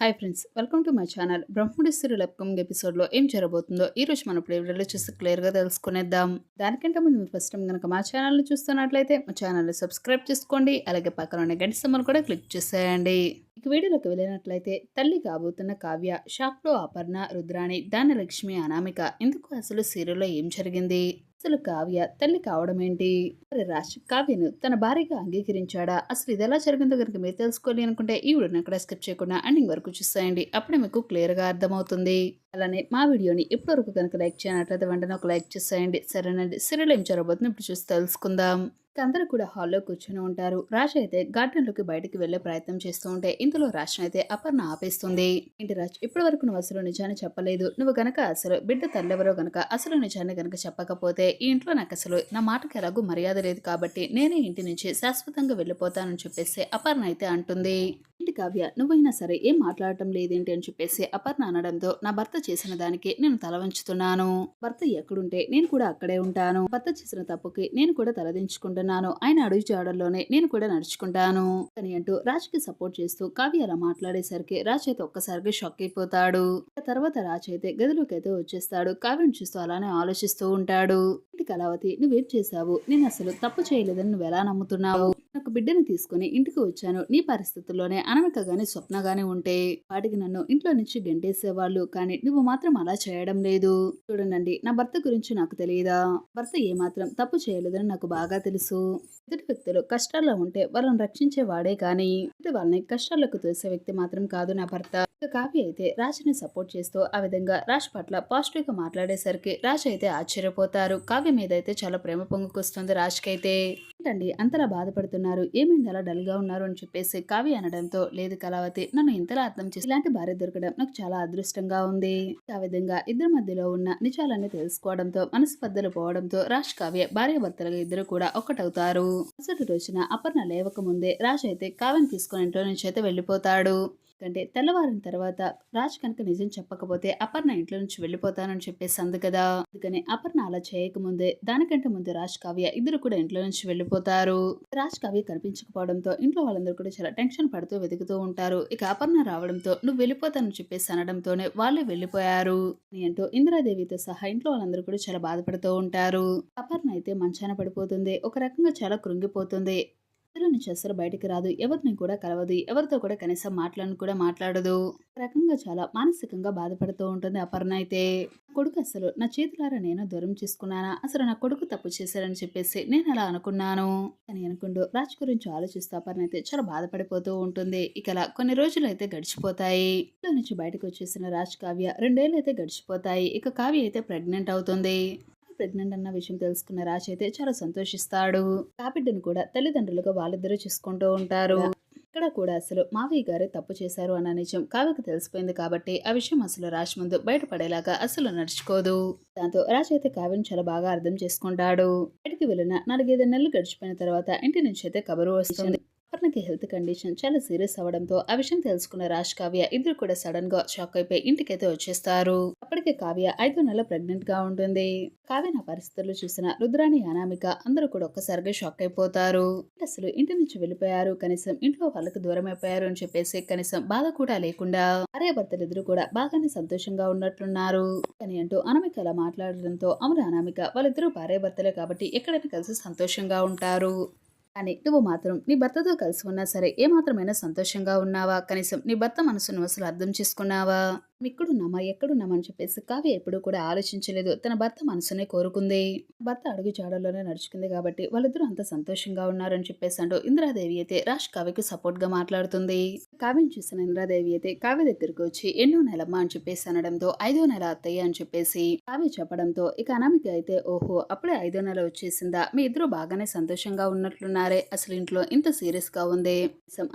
Hi friends welcome to my channel. Brahmudi upcoming ఎపిసోడ్లో ఏం జరగబోతుందో ఈ రోజు మనం ఇప్పుడు ఈ వీడియోలో చూసి క్లియర్గా తెలుసుకునేద్దాం. దానికంటే ముందు మీరు ఫస్ట్ టైం కనుక మా ఛానల్ని చూస్తున్నట్లయితే మా ఛానల్ని సబ్స్క్రైబ్ చేసుకోండి అలాగే పక్కన ఉన్న గంట సమ్మర్ కూడా క్లిక్ చేసేయండి. ఇక వీడియోలోకి వెళ్ళినట్లయితే తల్లి కాబోతున్న కావ్య షాక్లో అపర్ణ రుద్రాణి దానలక్ష్మి అనామిక ఇందుకు అసలు సీరియల్లో ఏం జరిగింది? అసలు కావ్య తల్లి కావడం ఏంటి మరి రాజ్ కావ్యను తన భార్యగా అంగీకరించాడా? అసలు ఇది ఎలా జరిగిందో కనుక మీరు తెలుసుకోవాలి అనుకుంటే ఈ వీడియోని అక్కడ స్కిప్ చేయకుండా ఎండింగ్ వరకు చూసేయండి. అప్పుడే మీకు క్లియర్గా అర్థమవుతుంది. అలానే మా వీడియోని ఇప్పటివరకు కనుక లైక్ చేయనట్లయితే వెంటనే ఒక లైక్ చేసేయండి. సరేనండి. సీరియల్ ఏం జరగబోతుంది ఇప్పుడు చూసి తెలుసుకుందాం. అందరూ కూడా హాల్లో కూర్చొని ఉంటారు. రాజ్ అయితే గార్డెన్లోకి బయటికి వెళ్ళే ప్రయత్నం చేస్తూ ఉంటే ఇందులో రాజ్ అయితే అపర్ణ ఆపేస్తుంది. ఇంటి రాజ్? ఇప్పటి వరకు నువ్వు అసలు నిజాన్ని చెప్పలేదు. నువ్వు గనక అసలు బిడ్డ తల్లెవరో గనక అసలు నిజాన్ని గనక చెప్పకపోతే ఈ ఇంట్లో నాకు అసలు నా మాటకి ఎలాగూ మర్యాద లేదు కాబట్టి నేనే ఇంటి నుంచి శాశ్వతంగా వెళ్ళిపోతానని చెప్పేసి అపర్ణ అయితే అంటుంది. ఏంటి కావ్య? నువ్వైనా సరే ఏం మాట్లాడటం లేదేంటి అని చెప్పేసి అపర్ణ అనడంతో నా భర్త చేసిన దానికి నేను తల వంచుతున్నాను. భర్త ఎక్కడుంటే నేను కూడా అక్కడే ఉంటాను. భర్త చేసిన తప్పుకి నేను కూడా తలదించుకుంటున్నాను ఆయన అడుగు జాడల్లోనే నేను కూడా నడుచుకుంటాను. అని అంటూ రాజుకి సపోర్ట్ చేస్తూ కావ్య అలా మాట్లాడేసరికి రాజ్ అయితే ఒక్కసారిగా షాక్ అయిపోతాడు. తర్వాత రాజ్ అయితే గదిలోకి అయితే వచ్చేస్తాడు. కావ్యను చూస్తూ అలానే ఆలోచిస్తూ ఉంటాడు. ఇంటి కళావతి? నువ్వేం చేశావు? నేను అసలు తప్పు చేయలేదని నువ్వు ఎలా నమ్ముతున్నావు? బిడ్డని తీసుకుని ఇంటికి వచ్చాను. నీ పరిస్థితుల్లోనే అనమిక గాని స్వప్న గాని ఉంటే వాటికి నన్ను ఇంట్లో నుంచి గెంటేసేవాళ్ళు. కానీ నువ్వు మాత్రం అలా చేయడం లేదు. చూడండి నా భర్త గురించి నాకు తెలియదా భర్త ఏమాత్రం తప్పు చేయలేదని నాకు బాగా తెలుసు. ఎదుటి వ్యక్తులు కష్టాల్లో ఉంటే వాళ్ళని రక్షించే వాడే కానీ వాళ్ళని కష్టాల్లోకి తోసే వ్యక్తి మాత్రం కాదు నా భర్త. కావ్య అయితే రాజుని సపోర్ట్ చేస్తూ ఆ విధంగా రాజ్ పట్ల పాజిటివ్గా మాట్లాడేసరికి రాజ్ అయితే ఆశ్చర్యపోతారు. కావ్య మీద అయితే చాలా ప్రేమ పొంగుకొస్తుంది రాజ్కైతే. ఏంటండి అంతలా బాధపడుతున్నారు? ఏమైంది అలా డల్గా ఉన్నారు అని చెప్పేసి కావ్య అనడంతో లేదు కళావతి నన్ను ఇంతలా అర్థం చేసి ఇలాంటి భార్య దొరకడం నాకు చాలా అదృష్టంగా ఉంది. ఆ విధంగా ఇద్దరి మధ్యలో ఉన్న నిజాలన్నీ తెలుసుకోవడంతో మనస్పర్ధలు పోవడంతో రాజ్ కావ్య భార్య భర్తలుగా ఇద్దరు కూడా ఒక్కటవుతారు. మరుసటి రోజున అపర్ణ లేవక ముందే రాజ్ అయితే కావ్యను తీసుకుని ఇంట్లో నుంచి అయితే వెళ్ళిపోతాడు. ఎందుకంటే తెల్లవారిన తర్వాత రాజ్ కనుక నిజం చెప్పకపోతే అపర్ణ ఇంట్లో నుంచి వెళ్ళిపోతానని చెప్పేసి అంది కదా. అందుకని అపర్ణ అలా చేయకముందే దానికంటే ముందు రాజ్ కావ్య ఇద్దరు కూడా ఇంట్లో నుంచి వెళ్ళిపోతారు. రాజ్ కావ్య కనిపించకపోవడంతో ఇంట్లో వాళ్ళందరూ కూడా చాలా టెన్షన్ పడుతూ వెతుకుతూ ఉంటారు. ఇక అపర్ణ రావడంతో నువ్వు వెళ్ళిపోతానని చెప్పేసి అనడంతోనే వాళ్ళు వెళ్ళిపోయారు. అని అంటూ ఇందిరాదేవితో సహా ఇంట్లో వాళ్ళందరూ కూడా చాలా బాధపడుతూ ఉంటారు. అపర్ణ అయితే మంచాన పడిపోతుంది. ఒక రకంగా చాలా కృంగిపోతుంది. అందులో నుంచి అసలు బయటికి రాదు ఎవరిని కూడా కలవదు ఎవరితో కూడా కనీసం మాట్లాడను కూడా మాట్లాడదు. రకంగా చాలా మానసికంగా బాధపడుతూ ఉంటుంది అపర్ణ అయితే. కొడుకు అసలు నా చేతులారా నేను దూరం చేసుకున్నానా? అసలు నా కొడుకు తప్పు చేశారని చెప్పేసి నేను అలా అనుకున్నాను. అని అనుకుంటూ రాజ్ గురించి ఆలోచిస్తూ అపర్ణ అయితే చాలా బాధపడిపోతూ ఉంటుంది. ఇక అలా కొన్ని రోజులు అయితే గడిచిపోతాయి. ఇంట్లో నుంచి బయటకు వచ్చేసిన రాజ్ కావ్య రెండేళ్ళు అయితే గడిచిపోతాయి. ఇక కావ్య అయితే ప్రెగ్నెంట్ అవుతుంది. ప్రెగ్నెంట్ అన్న విషయం తెలుసుకున్న రాజ్ అయితే చాలా సంతోషిస్తాడు. ఆ కూడా తల్లిదండ్రులుగా వాళ్ళిద్దరూ చూసుకుంటూ ఉంటారు. ఇక్కడ కూడా అసలు మావయ్య గారే తప్పు చేశారు అన్న నిజం కావ్యకు తెలిసిపోయింది కాబట్టి ఆ విషయం అసలు రాజ్ ముందు బయటపడేలాగా అసలు నడుచుకోదు. దాంతో రాజ్ అయితే కావ్యం చాలా బాగా అర్థం చేసుకుంటాడు. బయటికి వెళ్ళిన నాలుగైదు నెలలు గడిచిపోయిన తర్వాత ఇంటి నుంచి అయితే కబరు వస్తుంది. అపర్ణకి హెల్త్ కండిషన్ చాలా సీరియస్ అవడంతో ఆ విషయం తెలుసుకున్న రాజ్ కావ్య ఇద్దరు కూడా సడన్గా షాక్ అయిపోయి ఇంటికైతే వచ్చేస్తారు. అప్పటికే కావ్య ఐదో నెలల ప్రెగ్నెంట్గా ఉంటుంది. కావ్య నా పరిస్థితులు చూసిన రుద్రాణి అనామిక అందరూ కూడా ఒక్కసారిగా షాక్ అయిపోతారు. అసలు ఇంటి నుంచి వెళ్ళిపోయారు. కనీసం ఇంట్లో వాళ్ళకి దూరం అయిపోయారు అని చెప్పేసి కనీసం బాధ కూడా లేకుండా భార్య భర్తలు ఇద్దరు కూడా బాగానే సంతోషంగా ఉన్నట్లున్నారు అని అంటూ అనామిక అలా మాట్లాడడంతో అమరు అనామిక వాళ్ళిద్దరూ భార్య భర్తలే కాబట్టి ఎక్కడైనా కలిసి సంతోషంగా ఉంటారు. కానీ నువ్వు మాత్రం నీ భర్తతో కలిసి ఉన్నా సరే ఏమాత్రమైనా సంతోషంగా ఉన్నావా? కనీసం నీ భర్త మనసును అసలు అర్థం చేసుకున్నావా? ఇక్కడున్నామా ఎక్కడున్నామని చెప్పేసి కావ్య ఎప్పుడూ కూడా ఆలోచించలేదు. తన భర్త మనసునే కోరుకుంది. భర్త అడుగు జాడల్లోనే నడుచుకుంది కాబట్టి వాళ్ళిద్దరూ అంత సంతోషంగా ఉన్నారని చెప్పేసి అంటూ ఇంద్రాదేవి అయితే రాజ్ కావ్యకు సపోర్ట్గా మాట్లాడుతుంది. కావ్యం చూసిన ఇంద్రాదేవి అయితే కావ్య దగ్గరకు వచ్చి ఎన్నో నెలమ్మా? అని చెప్పేసి అనడంతో ఐదో నెల అత్తయ్య అని చెప్పేసి కావ్య చెప్పడంతో ఇక అనామిక అయితే ఓహో అప్పుడే ఐదో నెల వచ్చేసిందా? మీ ఇద్దరు బాగానే సంతోషంగా ఉన్నట్లున్నారే. అసలు ఇంట్లో ఇంత సీరియస్గా ఉంది.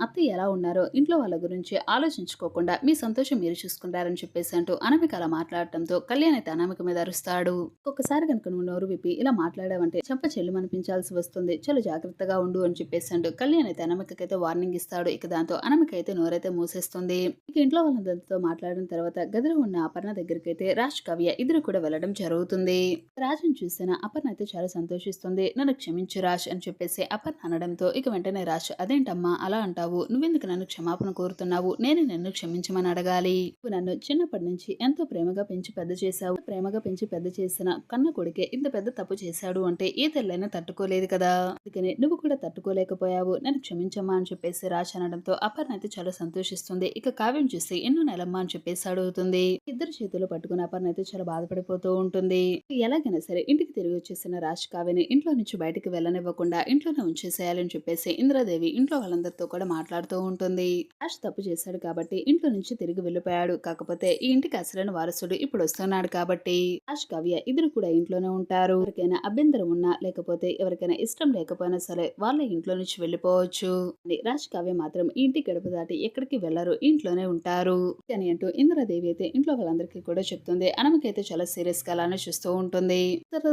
అత్తయ్య ఎలా ఉన్నారో ఇంట్లో వాళ్ళ గురించి ఆలోచించుకోకుండా మీ సంతోషం మీరు చూసుకుంటారని అని చెప్పేసి అంటూ అనామిక అలా మాట్లాడటంతో కళ్యాణ్ అయితే అనామిక మీద అరుస్తాడు. ఒక్కసారి కనుక నువ్వు నోరు విప్పి ఇలా మాట్లాడావంటే చెంప చెల్లు అనిపించాల్సి వస్తుంది. చాలా జాగ్రత్తగా ఉండు అని చెప్పేసి అంటూ కళ్యాణ్ అయితే అనామికకైతే వార్నింగ్ ఇస్తాడు. ఇక దాంతో అనామిక అయితే నోరైతే మూసేస్తుంది. ఇక ఇంట్లో వాళ్ళందరితో మాట్లాడిన తర్వాత గదిలో ఉన్న అపర్ణ దగ్గరికి అయితే రాజ్ కవ్య ఇద్దరు కూడా వెళ్ళడం జరుగుతుంది. రాజుని చూసిన అపర్ణ అయితే చాలా సంతోషిస్తుంది. నన్ను క్షమించు రాజ్ అని చెప్పేసి అపర్ణ అనడంతో ఇక వెంటనే రాజ్ అదేంటమ్మా? అలా అంటావు. నువ్వెందుకు నన్ను క్షమాపణ కోరుతున్నావు? నేను నిన్ను క్షమించమని అడగాలి. నువ్వు నన్ను చిన్నప్పటి నుంచి ఎంతో ప్రేమగా పెంచి పెద్ద చేశావు. ప్రేమగా పెంచి పెద్ద చేసిన కన్న కొడుకే ఇంత పెద్ద తప్పు చేశాడు అంటే ఏ తెల్లైనా తట్టుకోలేదు కదా. అందుకని నువ్వు కూడా తట్టుకోలేకపోయావు. నన్ను క్షమించమ్మా అని చెప్పేసి రాజ్ అనడంతో అపర్ణ అయితే చాలా సంతోషిస్తుంది. ఇక కావ్యం చూసి ఎన్నో నెలమ్మా అని చెప్పేసి అడుగుతుంది. ఇద్దరు చేతులు పట్టుకుని అపర్ణ అయితే చాలా బాధపడిపోతూ ఉంటుంది. ఎలాగైనా సరే ఇంటికి తిరిగి వచ్చేసిన రాజ్ కావ్యని ఇంట్లో నుంచి బయటకు వెళ్ళనివ్వకుండా ఇంట్లోనే ఉంచేసేయాలని చెప్పేసి ఇంద్రాదేవి ఇంట్లో వాళ్ళందరితో కూడా మాట్లాడుతూ ఉంటుంది. రాజ్ తప్పు చేశాడు కాబట్టి ఇంట్లో నుంచి తిరిగి వెళ్ళిపోయాడు. కాకపోతే ఈ ఇంటికి అసలైన వారసుడు ఇప్పుడు వస్తున్నాడు కాబట్టి రాజ్ కావ్య ఇద్దరు కూడా ఇంట్లోనే ఉంటారు. ఎవరికైనా అభ్యంతరం ఉన్నా లేకపోతే ఎవరికైనా ఇష్టం లేకపోయినా సరే వాళ్ళ ఇంట్లో నుంచి వెళ్ళిపోవచ్చు. అని రాజ్ కావ్య మాత్రం ఇంటి గడప దాటి ఎక్కడికి వెళ్ళరు ఇంట్లోనే ఉంటారు. అని అంటూ ఇంద్రదేవి అయితే ఇంట్లో వాళ్ళందరికీ కూడా చెప్తుంది. అనమకైతే చాలా సీరియస్గా అలానే చూస్తూ ఉంటుంది.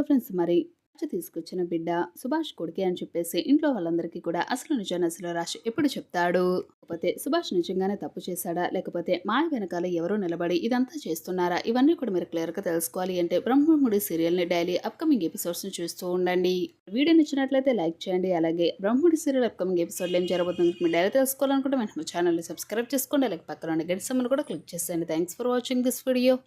ఫ్రెండ్స్ మరి తీసుకొచ్చిన బిడ్డ సుభాష్ కొడుకే అని చెప్పేసి ఇంట్లో వాళ్ళందరికీ కూడా అసలు నిజాన్ని అసలు రాజు ఎప్పుడు చెప్తాడు? లేకపోతే సుభాష్ నిజంగానే తప్పు చేశాడా? లేకపోతే మాయ వెనకాల ఎవరో నిలబడి ఇదంతా చేస్తున్నారా? ఇవన్నీ కూడా మీరు క్లియర్గా తెలుసుకోవాలి అంటే బ్రహ్మముడి సీరియల్ని డైలీ అప్కమింగ్ ఎపిసోడ్స్ని చూస్తూ ఉండండి. వీడియో నచ్చినట్లయితే లైక్ చేయండి. అలాగే బ్రహ్మముడి సీరియల్ అప్కమింగ్ ఎపిసోడ్ ఏం జరగబోతుంది మీరు డైలీ తెలుసుకోవాలనుకుంటే మన ఛానల్ని సబ్స్క్రైబ్ చేసుకోండి. అలాగే పక్కన గంట సమ్మని కూడా క్లిక్ చేసేయండి. Thanks for watching this video